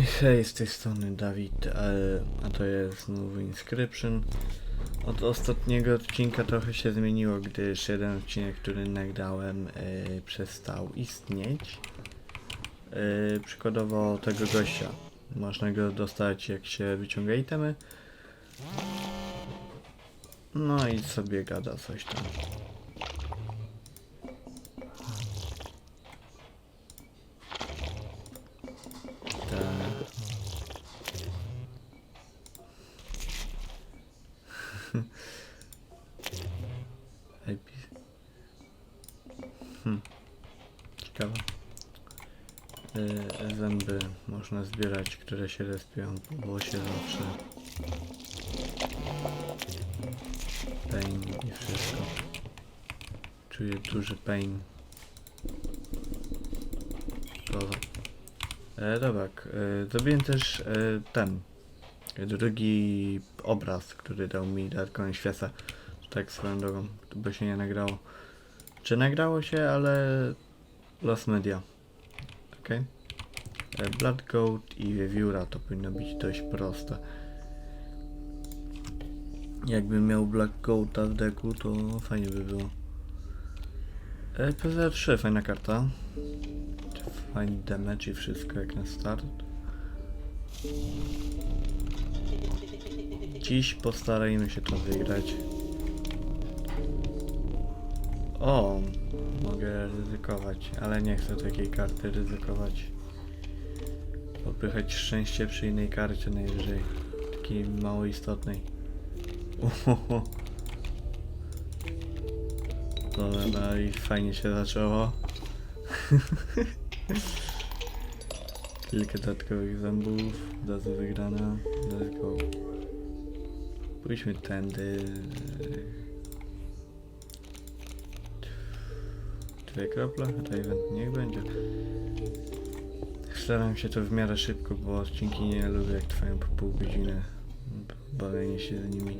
Hej, z tej strony Dawid, a to jest znowu Inscription. Od ostatniego odcinka trochę się zmieniło, gdyż jeden odcinek, który nagrałem, e, przestał istnieć. E, przykładowo tego gościa. Można go dostać jak się wyciąga itemy. No i sobie gada coś tam. Które się respią po włosie zawsze. Pain i wszystko. Czuję duży pain. Koza. E, dobra, e, zrobiłem też e, ten drugi obraz, który dał mi dodatkowy świecę. Tak swoją drogą, by się nie nagrało. Czy nagrało się, ale Lost Media. Ok. E, Blood Goat i Wiewióra to powinno być dość proste. Jakbym miał Black Goata w deku, to fajnie by było. E, PZ3, fajna karta. Fajny damage i wszystko jak na start. Dziś postarajmy się to wygrać. O, mogę ryzykować, ale nie chcę takiej karty ryzykować. Popychać szczęście przy innej karcie najwyżej. Takiej mało istotnej. Uhoho. Dobra, no i fajnie się zaczęło. Kilka dodatkowych zębów, razy wygrana, let's go. Pójdźmy tędy. Dwie krople? Raven, niech będzie. Staram się to w miarę szybko, bo odcinki nie lubię jak trwają po pół godziny. Bawienie się z nimi.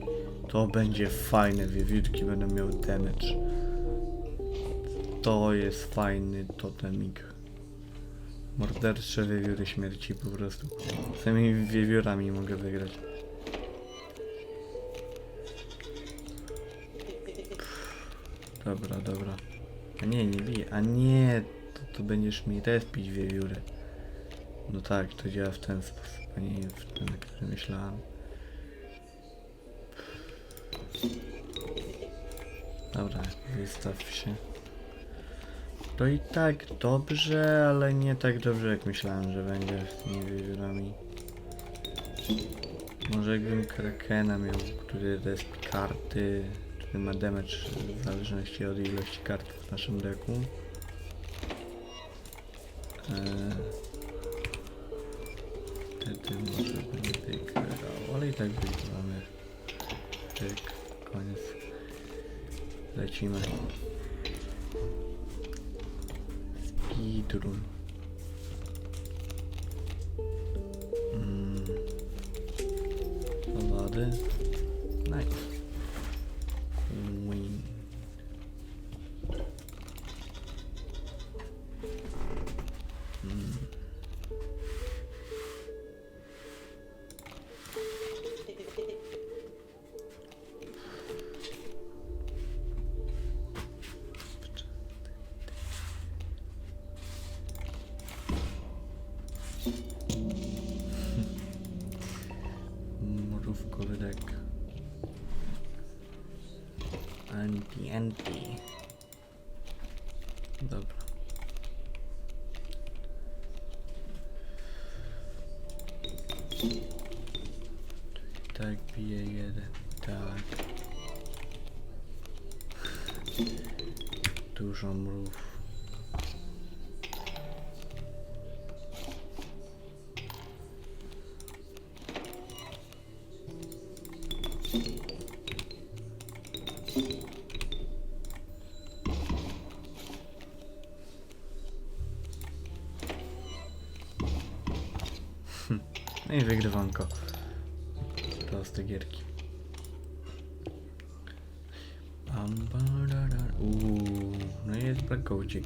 To będzie fajne, wiewiórki będą miały damage. To jest fajny totemik. Mordercze wiewióry śmierci po prostu. Samymi wiewiórami mogę wygrać. Dobra, dobra. A nie, nie bije. A nie, to, to będziesz mi respić wiewióry. No tak, to działa w ten sposób, a nie w ten, na który myślałem. Dobra, wystaw się. To i tak dobrze, ale nie tak dobrze jak myślałem, że będzie z tymi wiewiórami. Może jakbym Krakena miał, który resp karty, który ma damage w zależności od ilości kart w naszym deku. Eee, wtedy może by nie wygrało, ale i tak wygramy. Tyk, koniec. Lecimy. Speedrun. Mm. Lody. Dobra. Tak bije jeden. Tak. Dużo mrów. No i wygrywanko. Proste gierki. Uuu, no i jest blackoucik.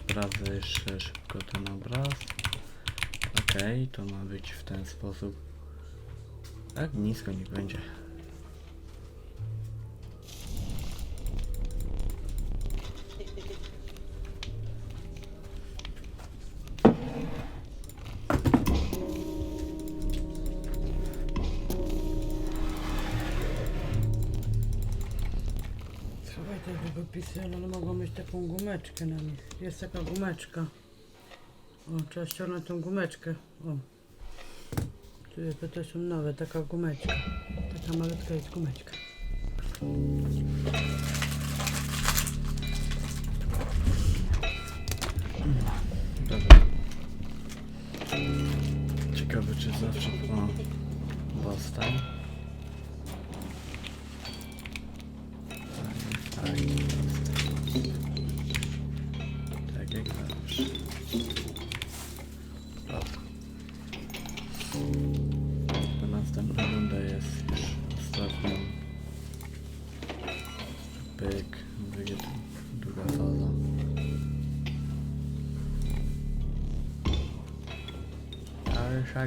Sprawdzę jeszcze szybko ten obraz. Ok, Okej, to ma być w ten sposób. Tak nisko nie będzie. Ale one mogą mieć taką gumeczkę na nich. Jest taka gumeczka. O, trzeba ściągnąć tą gumeczkę. O. Tu to też są nowe, taka gumeczka. Taka malutka jest gumeczka.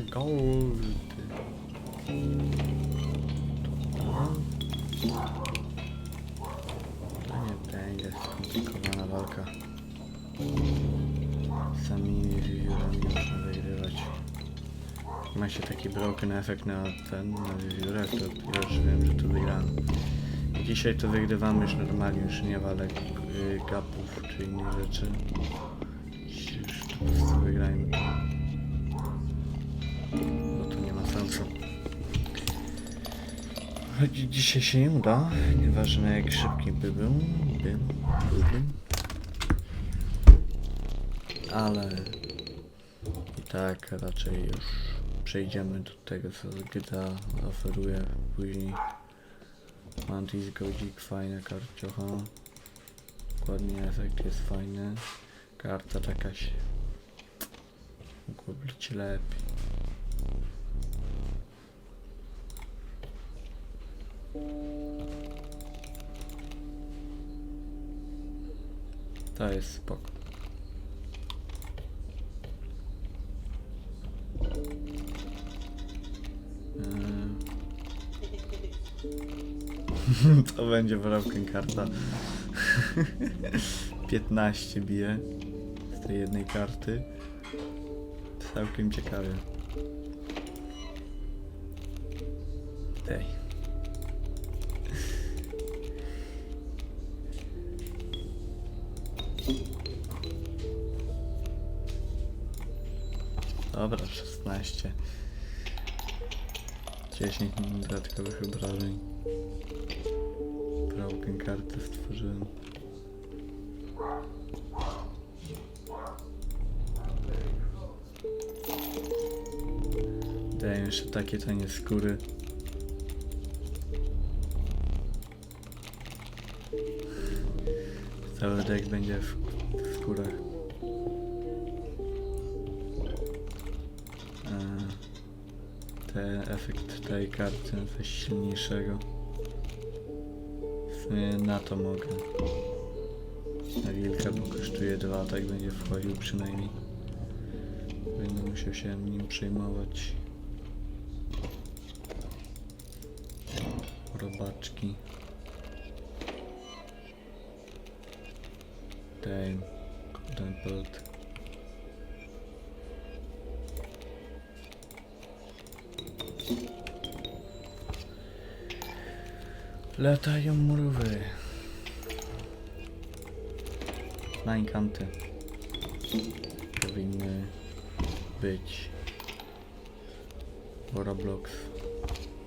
Gold. To nie będzie skomplikowana walka. Samymi wiewiórami można wygrywać. Ma się taki broken efekt na ten, na wiewiórach, to ja już wiem, że tu wygrałem. Dzisiaj to wygrywamy już normalnie, już nie walę y, gapów czy innych rzeczy. Dzisiaj się nie uda, nieważne jak szybki by był, był, byłbym. Ale i tak raczej już przejdziemy do tego co GTA oferuje później. Mantis Godzik, fajna karciocha. Dokładnie efekt jest fajny. Karta jakaś mogło być lepiej. To jest spoko. Eee. to będzie broken karta. 15 bije z tej jednej karty. Całkiem ciekawie. Tej. Dobra, 16. 10 dodatkowych obrażeń. Broken kartę stworzyłem. Daję jeszcze takie tanie skóry. Cały deck będzie w, w skórach. Efekt tej karty coś silniejszego. Na to mogę. Na wilka, bo kosztuje dwa, tak będzie wchodził przynajmniej. Będę musiał się nim przejmować. Robaczki. Ten, ten Latają mrówy. Na inkanty. Powinny być. Roblox.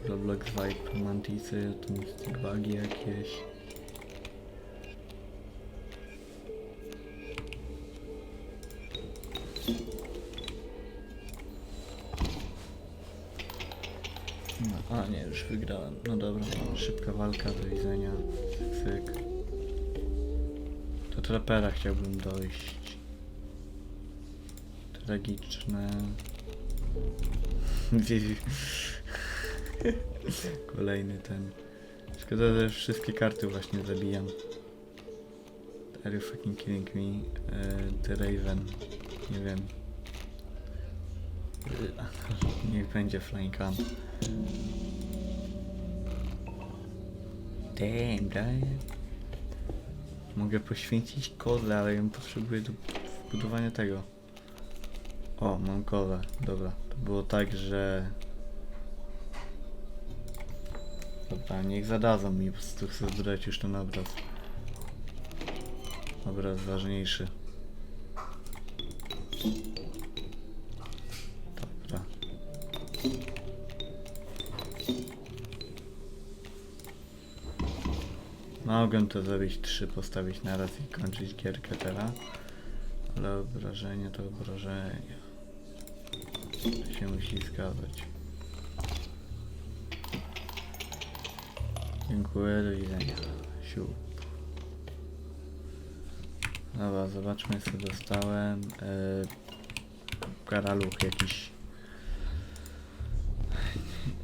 Roblox Vibe, Mantisy, tu Mystic Bugi jakieś. Walka, do widzenia. Cyk. Do trapera chciałbym dojść. Tragiczne. Kolejny ten. Szkoda, że wszystkie karty właśnie zabijam. Are you fucking killing me? E, The Raven. Nie wiem. Niech będzie flying gun. Damn. Mogę poświęcić kozę, ale ją potrzebuję do budowania tego. O, mam kozę. Dobra. To było tak, że... Dobra, niech zadadzą mi, po prostu chcę zbudać już ten obraz. Obraz ważniejszy. Mogę to zrobić trzy, postawić na raz i kończyć gierkę teraz. Ale obrażenie to obrażenie. To się musi zgadzać. Dziękuję, do widzenia. Siup. Dobra, zobaczmy co dostałem. Eee, karaluch jakiś.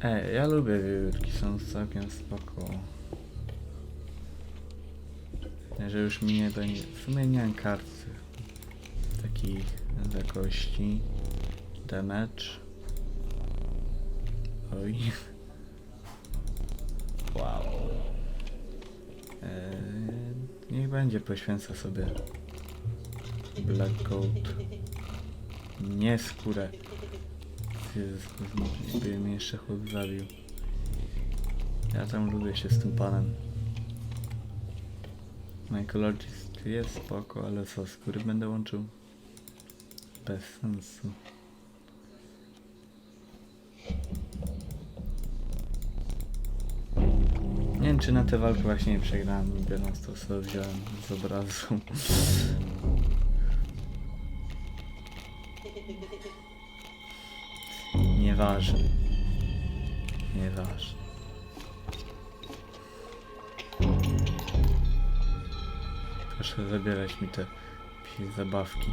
Ej, ja lubię wiewiórki, są całkiem spoko. Że już mi nie będzie. W sumie nie mam kart takich jakości. Damage. Oj. Wow. Eee, niech będzie, poświęcę sobie Black Coat. Nie skórę. Jezus, by mnie jeszcze chłop zabił. Ja tam lubię się z tym panem. Mycologist jest spoko, ale co, skóry będę łączył? Bez sensu. Nie wiem, czy na tę walkę właśnie nie przegrałem, biorąc to, co wziąłem z obrazu. Nieważne. Nieważne. Proszę zabierać mi te psie zabawki.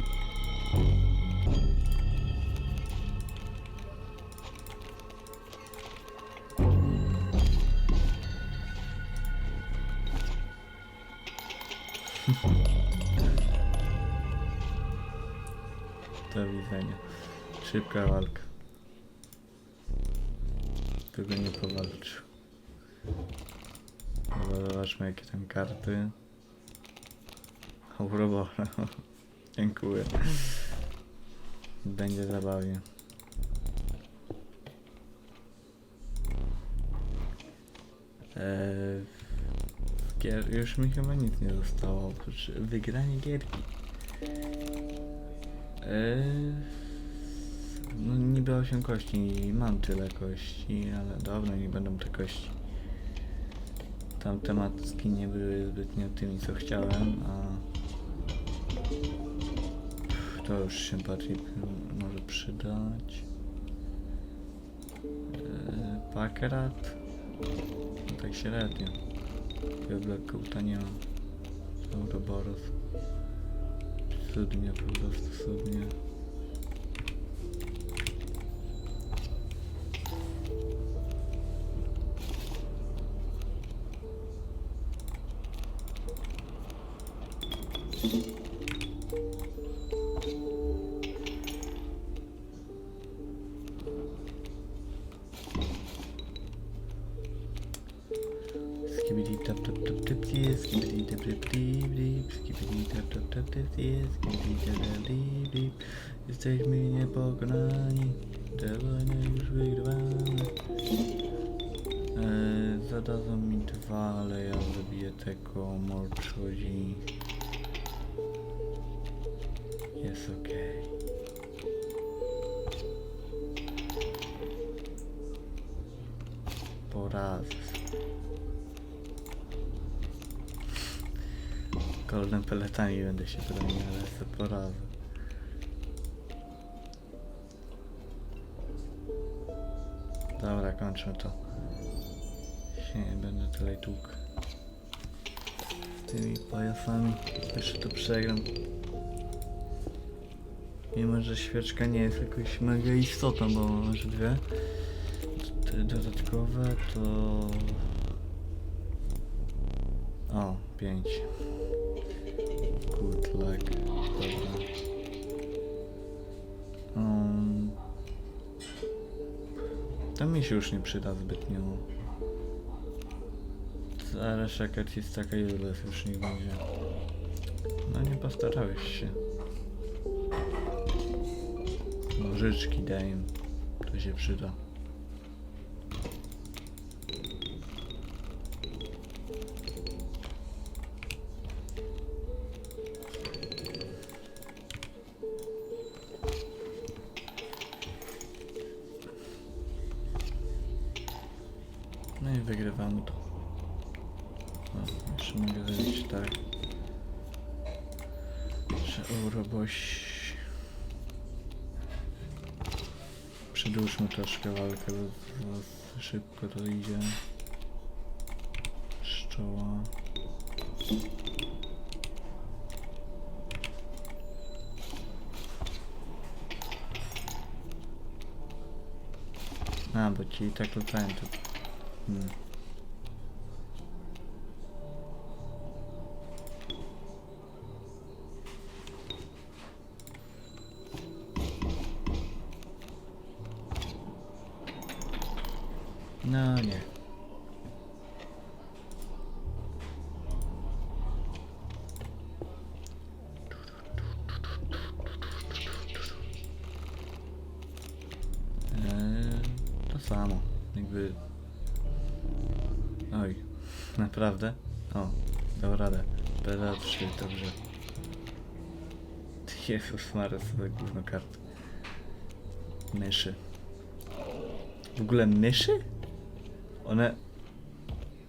Do widzenia. Szybka walka. Tego nie powalczył. Zobaczmy jakie tam karty. Aurora. Dziękuję. Będzie zabawnie. Eee, już mi chyba nic nie zostało oprócz wygrania gierki. Eee, no niby 8 kości mam tyle kości, ale dobra, nie będą te kości. Tam tematki nie były zbytnio tymi co chciałem, a to już się bardziej może przydać. Eee, Pakerat? No tak średnio. Ja Black Coata nie mam. Ouroboros. Cudnie, po prostu cudnie. Golden peletami będę się bronił, ale sobie poradzę. Dobra, kończmy to. Się nie będę tyle tłukł. Tymi pajasami. Jeszcze to przegram. Mimo, że świeczka nie jest jakoś mega istotą, bo mam dwie. Te dodatkowe to... O, pięć. Się już nie przyda zbytnio. Ale szakat jest taka useless, już nie będzie. No nie postarałeś się. Nożyczki daj im. To się przyda. Bo, bo szybko to idzie. Szczoła. A, bo ci tak latają to... Hmm. PDA3, dobrze. Jezus Maria, co za gówno kart. Myszy. W ogóle myszy? One...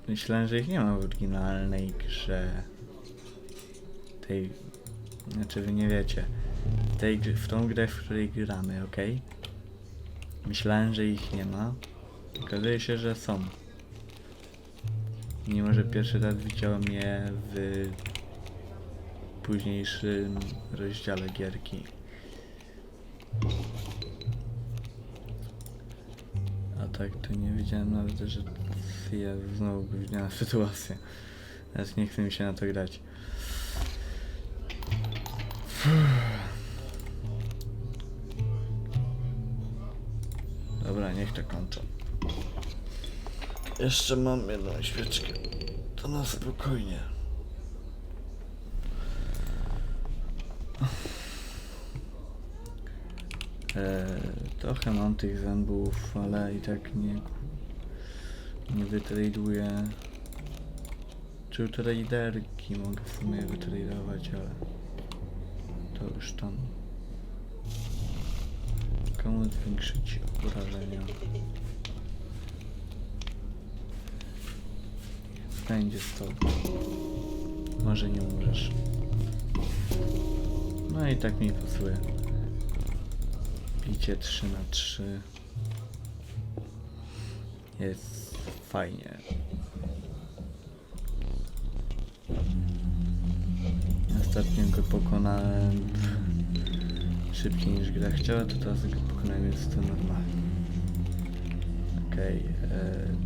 Myślałem, że ich nie ma w oryginalnej grze. Tej... Znaczy wy nie wiecie. Tej, w tą grę, w której gramy, ok? Myślałem, że ich nie ma. Okazuje się, że są. Mimo, że pierwszy raz widziałem je w późniejszym rozdziale gierki. A tak to nie wiedziałem nawet, że jest znowu gówniana sytuacja. Teraz nie chce mi się na to grać. Dobra, niech to kończę. Jeszcze mam jedną świeczkę. To na spokojnie. Eee, trochę mam tych zębów, ale i tak nie, nie wytraduję. Czy traderki mogę w sumie wytradować, ale to już tam. Komu zwiększyć obrażenia? Będzie stop. Może nie umrzesz. No i tak mi pasuje. Bicie 3 na 3 Jest fajnie. Ostatnio go pokonałem szybciej niż gra chciała, to teraz go pokonałem jest to normalnie. Okej. e,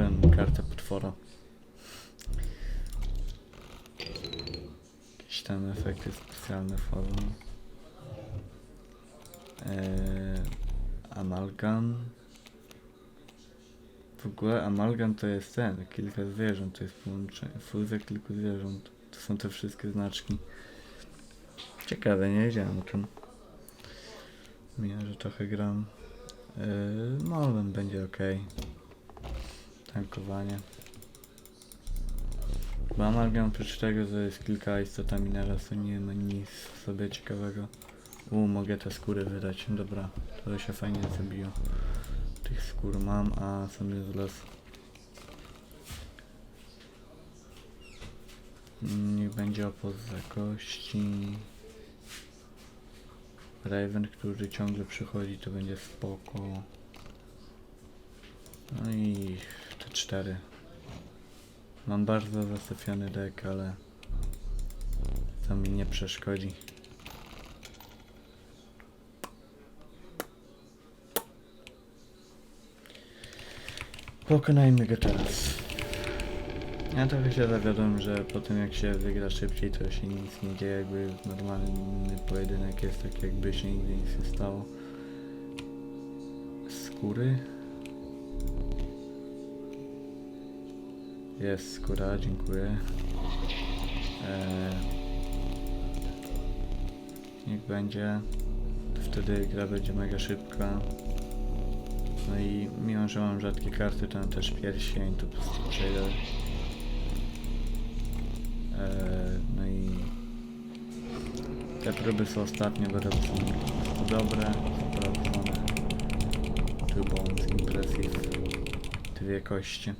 Stworzyłem kartę potwora. Jakieś tam efekty specjalne wchodzą. Eee, amalgam. W ogóle amalgam to jest ten, kilka zwierząt, to jest połączenie, fuzja kilku zwierząt. To są te wszystkie znaczki. Ciekawe, nie wiedziałem o tym. Mimo, że trochę gram. Yy, Molwen będzie ok. Tankowanie. Bo amalgam oprócz tego, że jest kilka istotami naraz, to nie ma nic sobie ciekawego. U, mogę te skóry wydać. Dobra, to się fajnie zabiło. Tych skór mam, a są useless. Mm, Niech będzie opoza kości. Raven, który ciągle przychodzi, to będzie spoko. No i te cztery. Mam bardzo zasyfiony deck, ale to mi nie przeszkodzi. Pokonajmy go teraz. Ja trochę się zawiodłem, że po tym jak się wygra szybciej, to się nic nie dzieje, jakby normalny pojedynek jest tak jakby się nigdy nic nie stało. Skóry. Jest skóra, dziękuję. Eee, niech będzie. Wtedy gra będzie mega szybka. No i mimo, że mam rzadkie karty, to mam też pierścień, to po prostu przejdę. Eee, no i te próby są ostatnie, bo są dobre, sprawdzone. Two bones, impressive. Dwie kości.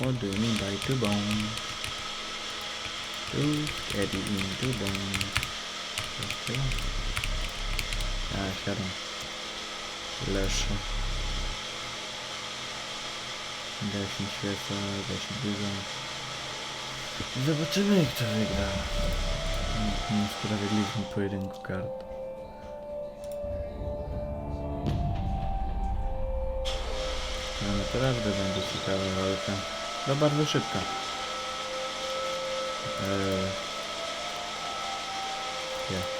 What do you mean by two bone? Two steady in two bone. Tyle? A, siadam. Leszę. Gaśnie świeca, gaśnie dużo. Zobaczymy kto wygra. Niesprawiedliwym pojedynku kart. To naprawdę będzie ciekawa walka. No bardzo szybka. Eee... Nie.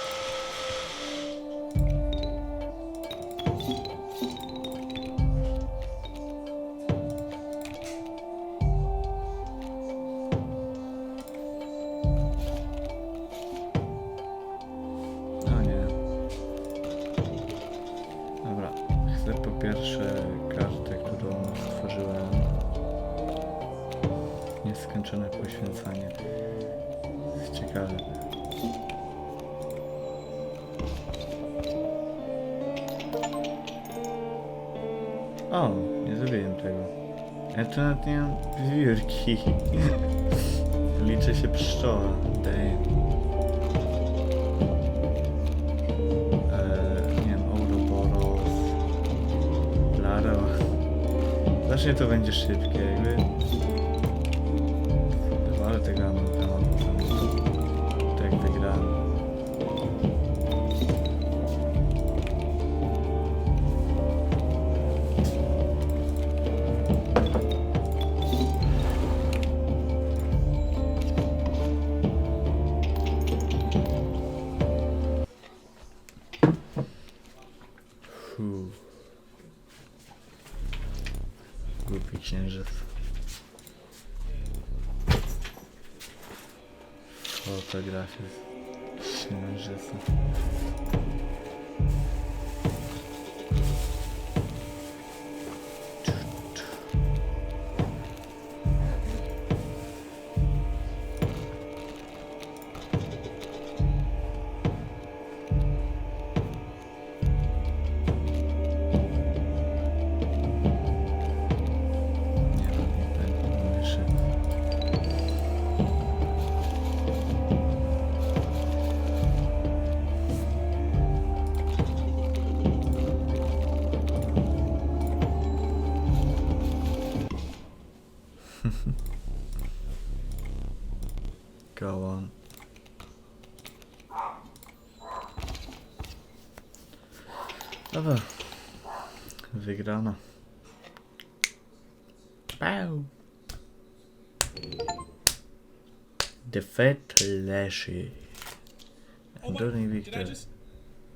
Znacznie to będzie szybkie, jakby.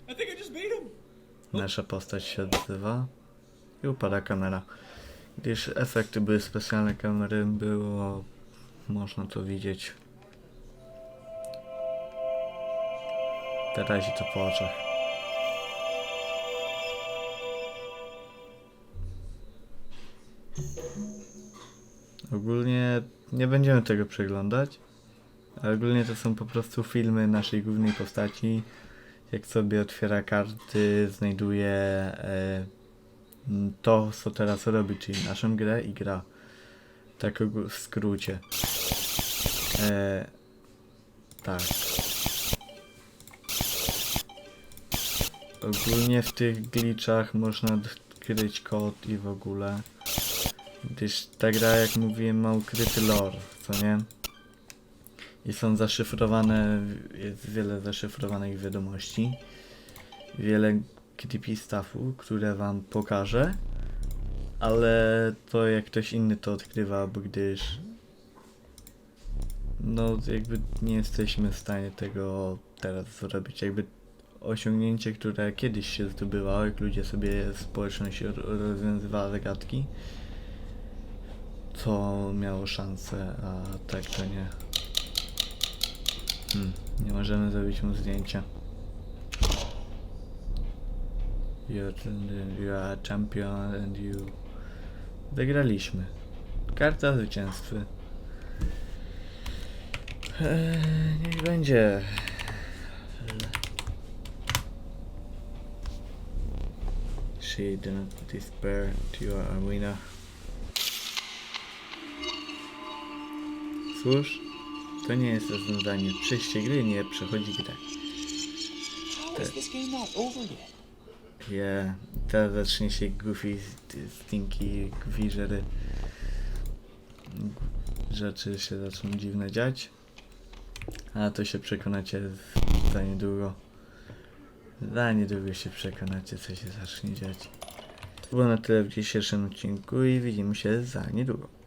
I think I just beat him. Nasza postać się odzywa i upada kamera. Gdyż efekty były specjalne kamery, było można to widzieć. Teraz to po oczach. Ogólnie nie będziemy tego przeglądać. Ogólnie to są po prostu filmy naszej głównej postaci. Jak sobie otwiera karty, znajduje e, to, co teraz robi, czyli naszą grę i gra. Tak w skrócie. E, tak. Ogólnie w tych glitchach można odkryć kod i w ogóle. Gdyż ta gra, jak mówiłem, ma ukryty lore, co nie? I są zaszyfrowane, jest wiele zaszyfrowanych wiadomości. Wiele creepy stuffu, które wam pokażę. Ale to jak ktoś inny to odkrywa, bo gdyż no jakby nie jesteśmy w stanie tego teraz zrobić. Jakby osiągnięcie, które kiedyś się zdobywało, jak ludzie sobie społeczność ro- rozwiązywała zagadki, to miało szansę, a tak to nie. Hmm, nie możemy zrobić mu zdjęcia. You are champion and you... Wygraliśmy. Karta zwycięstwy. Eee, niech będzie. She did not despair to your arena. Cóż, to nie jest rozwiązanie. Przejście gry nie przechodzi over yet? Yeah, teraz zacznie się goofy, stinky, gwizzery. Rzeczy się zaczną dziwne dziać. A to się przekonacie za niedługo. Za niedługo się przekonacie, co się zacznie dziać. To było na tyle w dzisiejszym odcinku i widzimy się za niedługo.